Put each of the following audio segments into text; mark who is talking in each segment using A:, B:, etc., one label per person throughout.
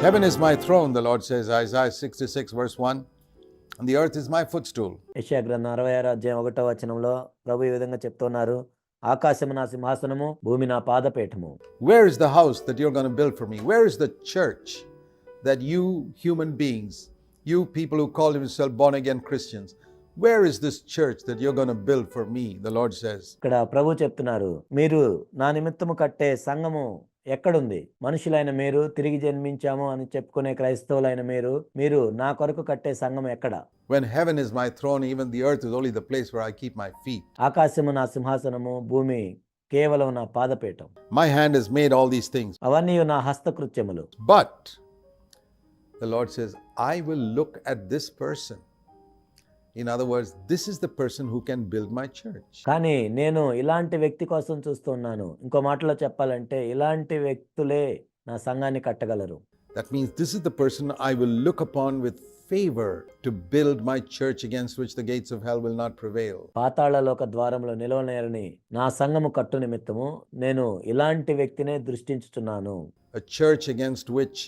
A: Heaven is my throne, the Lord says, Isaiah 66, verse 1, and the earth is my footstool.
B: యెషయా గ్రంథం అరవై ఆరు అధ్యాయం ఒకటో వచనంలో ప్రభు ఈ విధంగా చెప్తున్నారు ఆకాశము నా సింహాసనము భూమి నా పాదపీఠము
A: Where is the house that you're going to build for me? Where is the church that you human beings, you people who call yourselves born again Christians, where is this church that you're going to build for me? The Lord says.
B: ఇక్కడ ప్రభు చెప్తున్నారు మీరు నా నిమిత్తము కట్టే సంఘము ఎక్కడుంది మనుషులైన మీరు తిరిగి జన్మించాము అని చెప్పుకునే క్రైస్తవులైన మీరు మీరు నా కొరకు కట్టే సంఘం ఎక్కడ
A: When heaven is my throne, even the earth is only the place where I keep my feet.
B: ఆకాశము నా సింహాసనము భూమి కేవలం నా పాదపీఠం
A: My hand has made all these things.
B: అవన్నీ నా హస్తకృత్యములు
A: But the Lord says, I will look at this person. In other words, this is the person who can build my church.
B: కానీ నేను ఇలాంటి వ్యక్తి కోసం చూస్తున్నాను ఇంకో మాటలో చెప్పాలంటే ఇలాంటి వ్యక్తులే నా సంఘాన్ని కట్టగలరు
A: That means this is the person I will look upon with favor to build my church against which the gates of hell will not prevail.
B: పాతాళలోక ద్వారంలో నిలవనేరని నా సంఘము కట్టు నిమిత్తము నేను ఇలాంటి వ్యక్తినే దృష్టించుచున్నాను
A: A church against which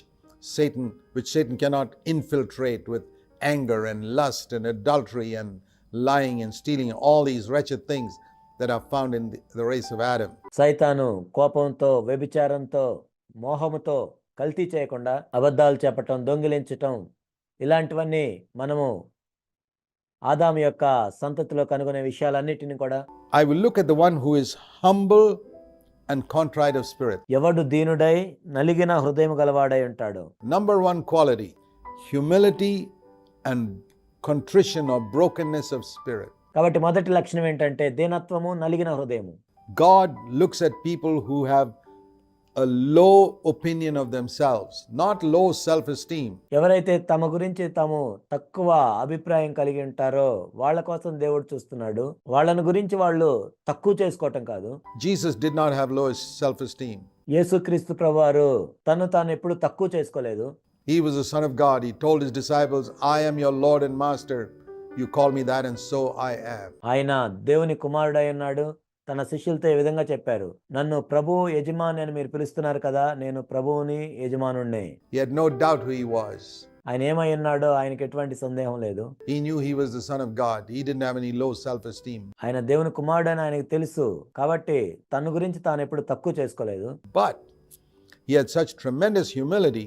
A: Satan, which Satan cannot infiltrate with anger and lust and adultery and lying and stealing, all these wretched things that are found in the, the race of Adam.
B: సైతాను కోపంతో వ్యభిచారంతో మోహముతో కల్తీ చేయకుండా అబద్ధాలు చెప్పటం దొంగిలించటం ఇలాంటివన్నీ మనము ఆదాము యొక్క సంతతిలో కనుగొనే విషయాలన్నిటిని కూడా
A: I will look at the one who is humble and contrite of spirit.
B: ఎవడు దీనుడై నలిగిన హృదయం గలవాడై ఉంటాడు
A: Number one quality humility and contrition or brokenness of spirit.
B: కాబట్టి మొదటి లక్షణం ఏంటంటే దీనత్వము నలిగిన హృదయము
A: God looks at people who have a low opinion of themselves, not low self esteem.
B: ఎవరైతే తమ గురించి తాము తక్కువ అభిప్రాయం కలిగి ఉంటారో వాళ్ళ కోసం దేవుడు చూస్తున్నాడు వాళ్ళని గురించి వాళ్ళు తక్కువ చేసుకోవటం కాదు
A: Jesus did not have low self esteem.
B: యేసుక్రీస్తు ప్రభువారు తను తాను ఎప్పుడు తక్కువ చేసుకోలేదు
A: He was the Son of God. He told his disciples, I am your Lord and Master. You call me that, and so I am.
B: ఆయన దేవుని కుమారుడై ఉన్నాడు తన శిష్యులతో ఈ విధంగా చెప్పారు నన్ను ప్రభు యజమాని అని మీరు పిలుస్తున్నారు కదా నేను ప్రభువుని యజమానుణ్ణి
A: He had no doubt who he was.
B: ఆయన ఏమై ఉన్నాడో ఆయనకి ఎటువంటి సందేహం లేదు
A: He knew he was the Son of God. He didn't have any low self esteem.
B: ఆయన దేవుని కుమారుడు అని ఆయనకు తెలుసు కాబట్టి తన గురించి తాను ఎప్పుడు తక్కువ చేసుకోలేదు
A: But he had such tremendous humility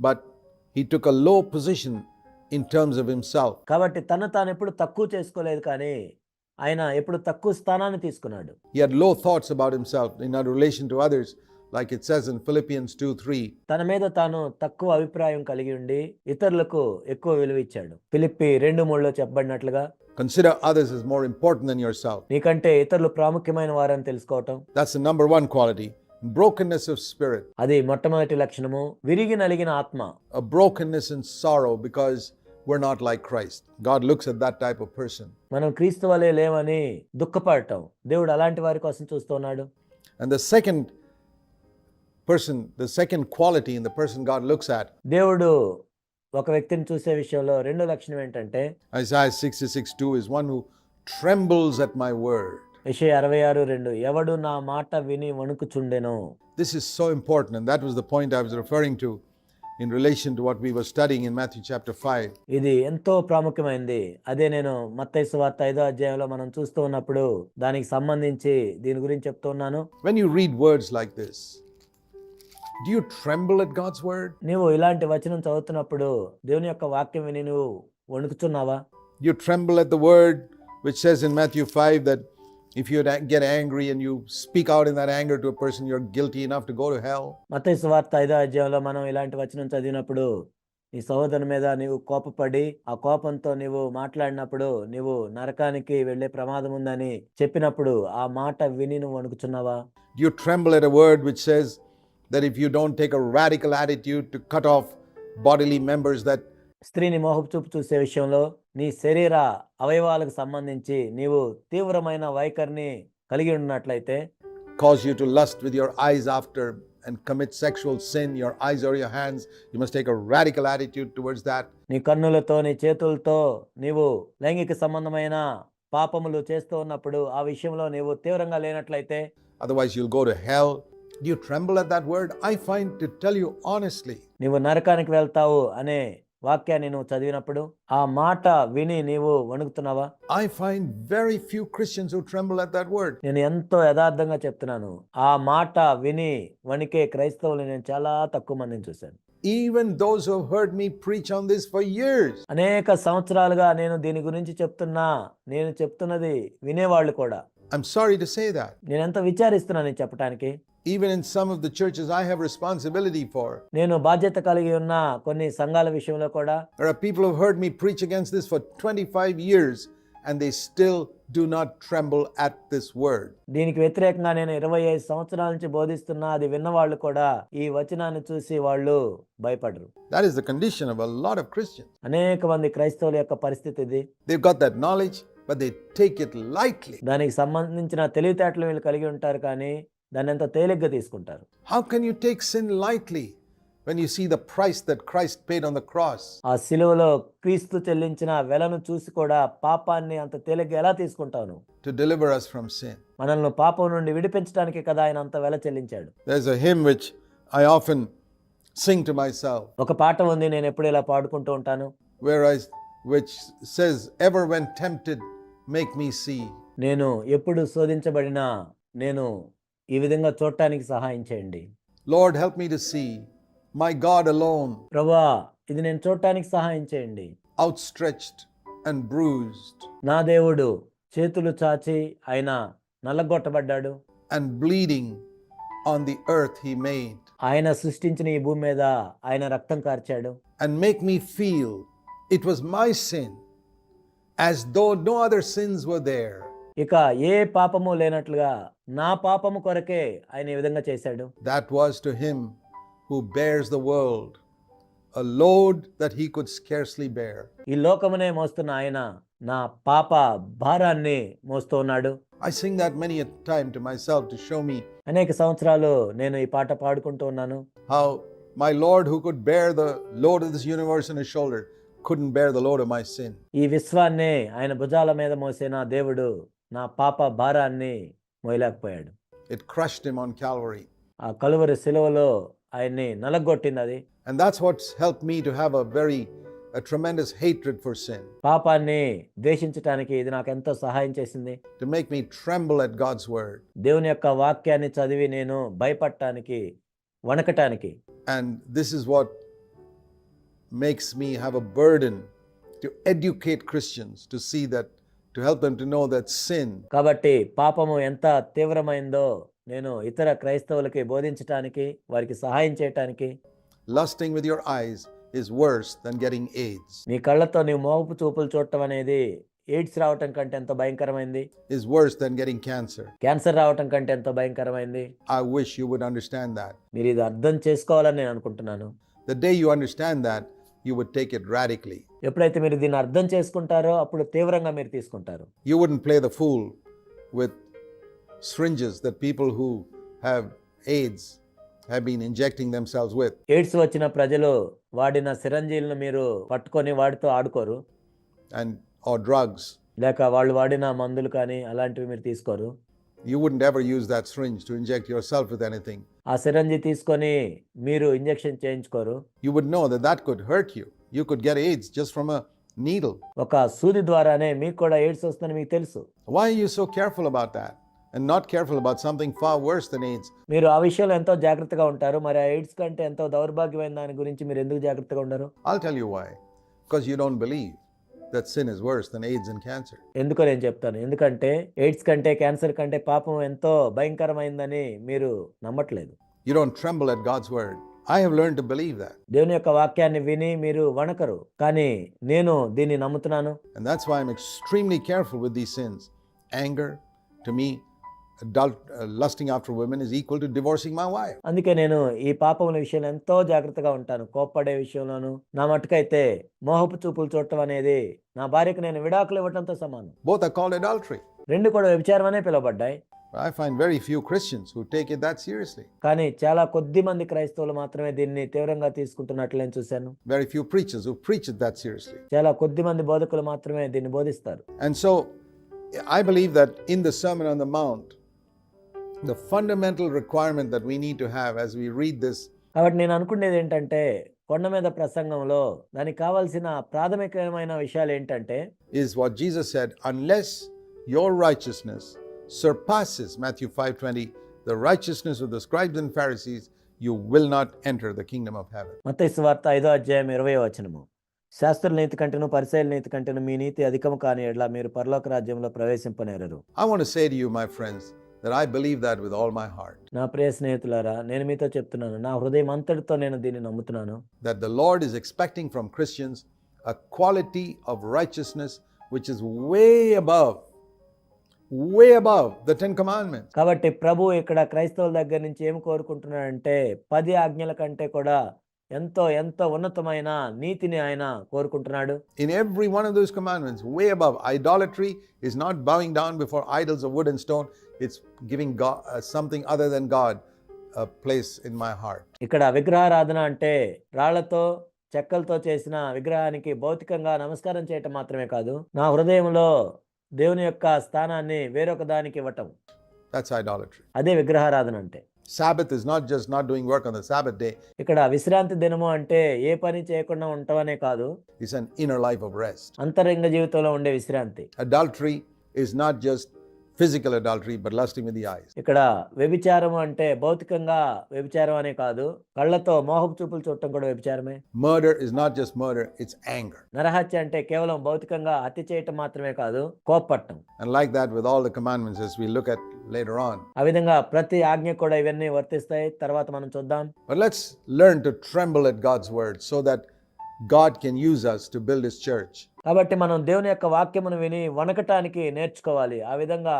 A: but he took a low position in terms of himself.
B: కాబట్టి తను తాను ఎప్పుడు తక్కువ చేసుకోలేదు కానీ ఆయన ఎప్పుడు తక్కువ స్థానాన్ని తీసుకున్నాడు
A: He had low thoughts about himself in relation to others, like it says in Philippians 2 3.
B: తన మీద తాను తక్కువ అభిప్రాయం కలిగి ఉండి ఇతరులకు ఎక్కువ విలువ ఇచ్చాడు ఫిలిప్పి రెండు మూడులో చెప్పబడినట్లుగా
A: Consider others as more important than yourself.
B: నీకంటే ఇతరులు ప్రాముఖ్యమైన వారని తెలుసుకోవటం
A: That's the number one quality. Brokenness of spirit,
B: అది మొట్టమొదటి లక్షణము విరిగి నలిగిన ఆత్మ
A: a brokenness and sorrow because we're not like Christ. God looks at that type of person.
B: మనం క్రీస్తు వలె లేవని దుఃఖపడటం దేవుడు అలాంటి వారి కోసం చూస్తున్నాడు
A: And the second person, the second quality in the person God looks at,
B: దేవుడు ఒక వ్యక్తిని చూసే విషయంలో రెండో లక్షణం ఏంటంటే
A: Isaiah 66 2, is one who trembles at my word.
B: విషయ అరవై ఆరు రెండు ఎవడు నా మాట విని వణుకుచుండెను
A: This is so important, and that was the point I was referring to in relation to what we were studying in Matthew chapter 5.
B: ఇది ఎంతో ప్రాముఖ్యమైనది అదే నేను మత్తయి సువార్త ఐదో అధ్యాయంలో మనం చూస్తూ ఉన్నప్పుడు దానికి సంబంధించి దీని గురించి చెప్తూ ఉన్నాను
A: When you read words like this, do you tremble at God's word?
B: నీవు ఇలాంటి వచనం చదువుతున్నప్పుడు దేవుని యొక్క వాక్యం విని నువ్వు వణుకుచున్నావా
A: Do you tremble at the word which says in Matthew 5 that if you get angry and you speak out in that anger to a person, you're guilty enough to go to hell?
B: మత్తయి సువార్త ఐదో అధ్యాయంలో మనం ఇలాంటి వచనం చదివినప్పుడు నీ సహోదరుని మీద నీవు కోపపడి ఆ కోపంతో నీవు మాట్లాడినప్పుడు నీవు నరకానికి వెళ్ళే ప్రమాదం ఉందని చెప్పినప్పుడు ఆ మాట విని నువ్వు వణుకుచున్నావా
A: Do you tremble at a word which says that if you don't take a radical attitude to cut off bodily members that
B: స్త్రీని మోహపు చూపు చూసే విషయంలో నీ శరీర అవయవాలకు సంబంధించి నీవు తీవ్రమైన వైఖరిని కలిగి ఉన్నట్లయితే
A: cause you to lust with your eyes after and commit sexual sin your eyes or your hands you must take a radical attitude towards that
B: నీ కన్నులతో నీ చేతులతో నీవు లైంగిక సంబంధమైన పాపములు చేస్తూ ఉన్నప్పుడు ఆ విషయంలో నీవు తీవ్రంగా లేనట్లయితే
A: otherwise you'll go to hell you tremble at that word I find to tell you honestly
B: నీవు నరకానికి వెళ్తావు అనే వాక్యాన్ని నువ్వు చదివినప్పుడు ఆ మాట విని నీవు వణుకుతున్నావా?
A: I find very few Christians who tremble at that word.
B: నేను ఎంతో యథార్థంగా చెప్తున్నాను. ఆ మాట విని వణికే క్రైస్తవులు నేను చాలా తక్కువ మందిని చూశాను.
A: Even those who have heard me preach on this for years,
B: అనేక సంవత్సరాలుగా నేను దీని గురించి చెప్తున్నా నేను చెప్తున్నది వినేవాళ్ళు కూడా.
A: I'm sorry to say that.
B: నేను ఎంత విచారిస్తున్నాను చెప్పడానికి
A: Even in some of the churches I have responsibility for,
B: నేను బాధ్యత కలిగి ఉన్న కొన్ని సంఘాల విషయంలో కూడా
A: there are people who have heard me preach against this for 25 years and they still do not tremble at this word.
B: దీనికి వ్యతిరేకంగా నేను ఇరవై ఐదు సంవత్సరాల నుంచి బోధిస్తున్నా అది విన్నవాళ్ళు కూడా ఈ వచనాన్ని చూసి వాళ్ళు భయపడరు
A: That is the condition of a lot of Christians.
B: అనేక మంది క్రైస్తవుల యొక్క పరిస్థితి ఇది
A: They've got that knowledge, but they take it lightly.
B: దానికి సంబంధించిన తెలివితేటలు వీళ్ళు కలిగి ఉంటారు కానీ దాన్ని ఎంత తేలిగ్గా తీసుకుంటారు.
A: How can you take sin lightly when you see the price that Christ paid on the cross
B: ఆ సిలువలో క్రీస్తు చెల్లించిన వెలను చూసి కూడా పాపాన్ని అంత తేలిగ్గా ఎలా తీసుకుంటాను
A: to deliver us from sin.
B: మనల్ని పాపం నుండి విడిపించడానికి కదా ఆయన అంత వెల చెల్లించాడు.
A: There is a hymn which I often sing to myself
B: ఒక పాట ఉంది నేను ఎప్పుడు ఇలా పాడుకుంటూ ఉంటాను?
A: Where I which says ever when tempted make me see
B: నేను ఎప్పుడు శోధించబడినా నేను ఈ విధంగా చూడటానికి సహాయం చేయండి.
A: Lord help me to see my God alone
B: ప్రభా ఇది నేను చూడటానికి సహాయం చేయండి.
A: అవుట్ స్ట్రెచ్డ్ అండ్ బ్రూజ్డ్
B: నా దేవుడు చేతులు చాచి ఆయన నల్లగొట్టబడ్డాడు.
A: And bleeding on the earth he made
B: ఆయన సృష్టించిన ఈ భూమి మీద ఆయన రక్తం కార్చాడు.
A: And make me feel it was my sin as though no other sins were there
B: ఇక ఏ పాపము లేనట్లుగా నా పాపము కొరకే ఆయన ఏ విధంగా చేశాడు?
A: That was to him who bears the world a load that he could scarcely bear
B: ఈ లోకమునే మోస్తున్న ఆయన నా పాప భారాన్ని మోస్తున్నాడు
A: I sing that many a time to myself to show me
B: అనేక సంవత్సరాలు నేను ఈ పాట పాడుకుంటూ ఉన్నాను.
A: How my Lord who could bear the load of this universe in his shoulder couldn't bear the load of my sin
B: ఈ విశ్వాన్ని ఆయన భుజాల మీద మోసే నా దేవుడు నా పాప భారాన్ని మోయలేకపోయాడు
A: It crushed him on Calvary.
B: ఆ కలువరి సిలువలో ఆయన్ని నలగొట్టింది అది
A: And that's what's helped me to have a very a tremendous hatred for sin,
B: పాపాన్ని ద్వేషించటానికి ఇది నాకు ఎంతో సహాయం చేసింది
A: to make me tremble at God's word.
B: దేవుని యొక్క వాక్యాన్ని చదివి నేను భయపడటానికి వణకటానికి
A: And this is what makes me have a burden to educate Christians to see that, to help them to know that sin
B: కాబట్టి పాపము ఎంత తీవ్రమైందో నేను ఇతర క్రైస్తవులకి బోధించటానికి వారికి సహాయం చేయటానికి
A: lusting with your eyes is worse than getting AIDS,
B: నీ కళ్ళతో నీవు మోహపు చూపులు చూడటం అనేది ఎయిడ్స్ రావటం కంటే ఎంతో భయంకరమైంది
A: is worse than getting cancer.
B: Cancer రావటం కంటే ఎంతో భయంకరమైంది
A: I wish you would understand that.
B: మీరు ఇది అర్థం చేసుకోవాలని నేను అనుకుంటున్నాను
A: The day you understand that, you would take it radically.
B: ఎప్పుడైతే మీరు దీన్ని అర్థం చేసుకుంటారో అప్పుడు తీవ్రంగా మీరు తీసుకుంటారు
A: You wouldn't play the fool with syringes that people who have AIDS have been injecting themselves with.
B: AIDS వచ్చిన ప్రజలు వాడిన సిరంజీలను మీరు పట్టుకొని వాటితో ఆడుకోరు
A: and or drugs.
B: లేక వాళ్ళు వాడిన మందులు కానీ అలాంటివి మీరు తీసుకోరు
A: You wouldn't ever use that syringe to inject yourself with anything.
B: ఆ సిరంజి తీసుకొని మీరు ఇంజెక్షన్ చేయించుకోరు
A: You would know that that could hurt you. You could get AIDS just from a needle.
B: ఒక సూది ద్వారానే మీకు కూడా ఎయిడ్స్ వస్తుందని మీకు తెలుసు
A: Why are you so careful about that and not careful about something far worse than AIDS?
B: మీరు ఆ విషయంలో ఎంతో జాగ్రత్తగా ఉంటారు మరి ఆ ఎయిడ్స్ కంటే ఎంతో దౌర్భాగ్యమైన దాని గురించి మీరు ఎందుకు జాగ్రత్తగా ఉండరు
A: I'll tell you why. Because you don't believe that sin is worse than AIDS and cancer.
B: ఎందుకో నేను చెప్తాను ఎందుకంటే ఎయిడ్స్ కంటే క్యాన్సర్ కంటే పాపం ఎంతో భయంకరమైందని మీరు నమ్మట్లేదు
A: You don't tremble at God's word. I have learned to believe that.
B: దేవుని యొక్క వాక్యాన్ని విని మీరు వణకరు కానీ నేను దీన్ని నమ్ముతున్నాను
A: And that's why I'm extremely careful with these sins. Anger, to me, adult, uh, lusting after women is equal to divorcing my wife.
B: అందుకే నేను ఈ పాపముల విషయంలో ఎంతో జాగ్రత్తగా ఉంటాను కోప్పడే విషయంలోను నా మట్టుకైతే మోహపు చూపులు చూడటం అనేది నా భార్యకు నేను విడాకులు ఇవ్వటంతో సమానం
A: Both are called adultery.
B: రెండు కూడా వ్యభిచారం అనే పిలువబడ్డాయి
A: I find very few Christians who take it that seriously.
B: కానీ చాలా కొద్ది మంది క్రైస్తవులు మాత్రమే దీన్ని తీవ్రంగా తీసుకుంటున్నట్లు నేను చూశాను
A: Very few preachers who preach it that seriously.
B: చాలా కొద్ది మంది బోధకులు మాత్రమే దీన్ని బోధిస్తారు
A: And so I believe that in the Sermon on the Mount, the fundamental requirement that we need to have as we read this
B: కాబట్టి నేను అనుకునేది ఏంటంటే కొండ మీద ప్రసంగంలో దానికి కావాల్సిన ప్రాథమికమైన విషయాలు ఏంటంటే
A: is what Jesus said, unless your righteousness surpasses Matthew 5:20, the righteousness of the scribes and Pharisees, you will not enter the kingdom of heaven.
B: మత్తయి సువార్త ఐదో అధ్యాయం ఇరవై వచనము శాస్త్రుల నీతి కంటేను పరిశైల నీతి కంటేను మీ నీతి అధికము కాని ఎడ్ల మీరు పరలోక రాజ్యంలో ప్రవేశింపనేరరు
A: I want to say to you, my friends, that I believe that with all my heart.
B: నా ప్రియ స్నేహితులారా నేను మీతో చెప్తున్నాను నా హృదయం అంతటితో నేను దీన్ని నమ్ముతున్నాను
A: that the Lord is expecting from Christians a quality of righteousness which is way above, way above the Ten Commandments.
B: కాబట్టి ప్రభు ఇక్కడ క్రైస్తవుల దగ్గర నుంచి ఏం కోరుకుంటున్నాడంటే పది ఆజ్ఞల కంటే కూడా ఎంతో ఎంతో ఉన్నతమైన నీతిని ఆయన కోరుకుంటున్నాడు.
A: In every one of those commandments way above idolatry is not bowing down before idols wood and stone it's giving something other than God place in my heart
B: ఇక్కడ విగ్రహారాధన అంటే రాళ్ళతో చెక్కలతో చేసిన విగ్రహానికి భౌతికంగా నమస్కారం చేయటం మాత్రమే కాదు. నా హృదయంలో దేవుని యొక్క స్థానాన్ని వేరొక దానికి ఇవ్వటం.
A: దట్స్ ఐడాలట్రీ
B: అదే విగ్రహారాధన అంటే.
A: Sabbath is not just not doing work on the Sabbath day,
B: ఇక్కడ విశ్రాంతి దినము అంటే ఏ పని చేయకుండా ఉండటమనే కాదు
A: it's an inner life of rest.
B: అంతరంగ జీవితంలో ఉండే విశ్రాంతి
A: Adultery is not just physical adultery, but lusting with the eyes.
B: ఇక్కడ వ్యభిచారం అంటే భౌతికంగా వ్యభిచారం అనే కాదు కళ్ళతో మోహపు చూపులు చూడటం కూడా వ్యభిచారమే
A: Murder is not just murder, it's anger.
B: నరహత్య అంటే కేవలం భౌతికంగా హత్య చేయటం మాత్రమే కాదు కోప్పట్టం
A: And like that, with all the commandments, as we look at later on.
B: ఆ విధంగా ప్రతి ఆజ్ఞ కూడా ఇవన్నీ వర్తిస్తాయి తర్వాత మనం చూద్దాం
A: But let's learn to tremble at God's word so that God can use us to build His church.
B: కాబట్టి మనం దేవుని యొక్క వాక్యమును విని వణకటానికి నేర్చుకోవాలి ఆ విధంగా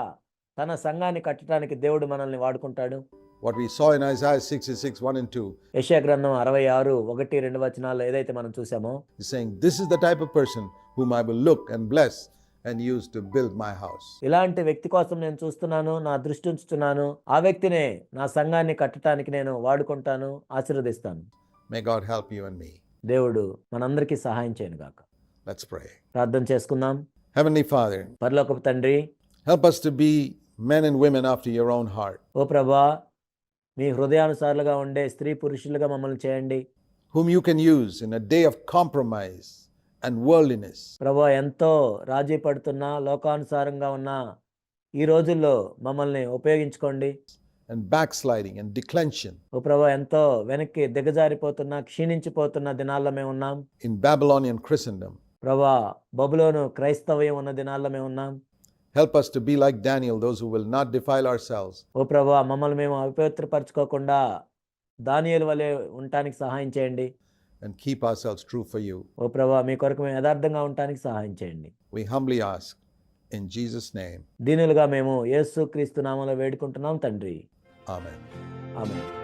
B: తన సంఘాన్ని కట్టడానికి దేవుడు మనల్ని వాడుకుంటాడు
A: What we saw in Isaiah 66 1 and 2
B: యెషయా గ్రంథం అరవై ఆరు ఒకటి రెండు వచనాల్లో ఏదైతే మనం చూసామో
A: is saying, This is the type of person whom I will look and bless and use to build my house.
B: ఇలాంటి వ్యక్తి కోసం నేను చూస్తున్నాను నా దృష్టి ఉంచుతున్నాను ఆ వ్యక్తినే నా సంఘాన్ని కట్టడానికి నేను వాడుకుంటాను ఆశీర్వదిస్తాను
A: May God help you and me.
B: దేవుడు మనందరికీ సహాయం చేయను గాక. ప్రార్థన చేసుకుందాం.
A: హెవెన్లీ ఫాదర్
B: పర్లో తండ్రి
A: help us to be men and women of your own heart
B: ఓ ప్రభా మీ హృదయానుసారులుగా ఉండే స్త్రీ పురుషులుగా మమ్మల్ని చేయండి.
A: Whom you can use in a day of compromise and worldliness
B: ప్రభా ఎంతో రాజీ పడుతున్న లోకానుసారంగా ఉన్న ఈ రోజుల్లో మమ్మల్ని ఉపయోగించుకోండి.
A: And backsliding and declension.
B: ఓ ప్రభా ఎంతో వెనక్కి దిగజారిపోతున్న క్షీణించిపోతున్న దినాల్లో మేము ఉన్నాం.
A: In Babylonian Christendom.
B: ప్రభా బబులోను క్రైస్తవ్యం ఉన్న దినాల్లో మేము ఉన్నాం.
A: Help us to be like Daniel, those who will not defile ourselves,
B: ఓ ప్రభా మమ్మల్ని మేము అపవిత్రపరచుకోకుండా దానియేలు వలె ఉండటానికి సహాయం చేయండి.
A: And keep ourselves true for you.
B: ఓ ప్రభా మీ కొరకు మేము యథార్థంగా ఉండటానికి సహాయం చేయండి.
A: We humbly ask in Jesus' name.
B: దీనులుగా మేము యేసు క్రీస్తు నామంలో వేడుకుంటున్నాం తండ్రి.
A: Amen.
B: Amen.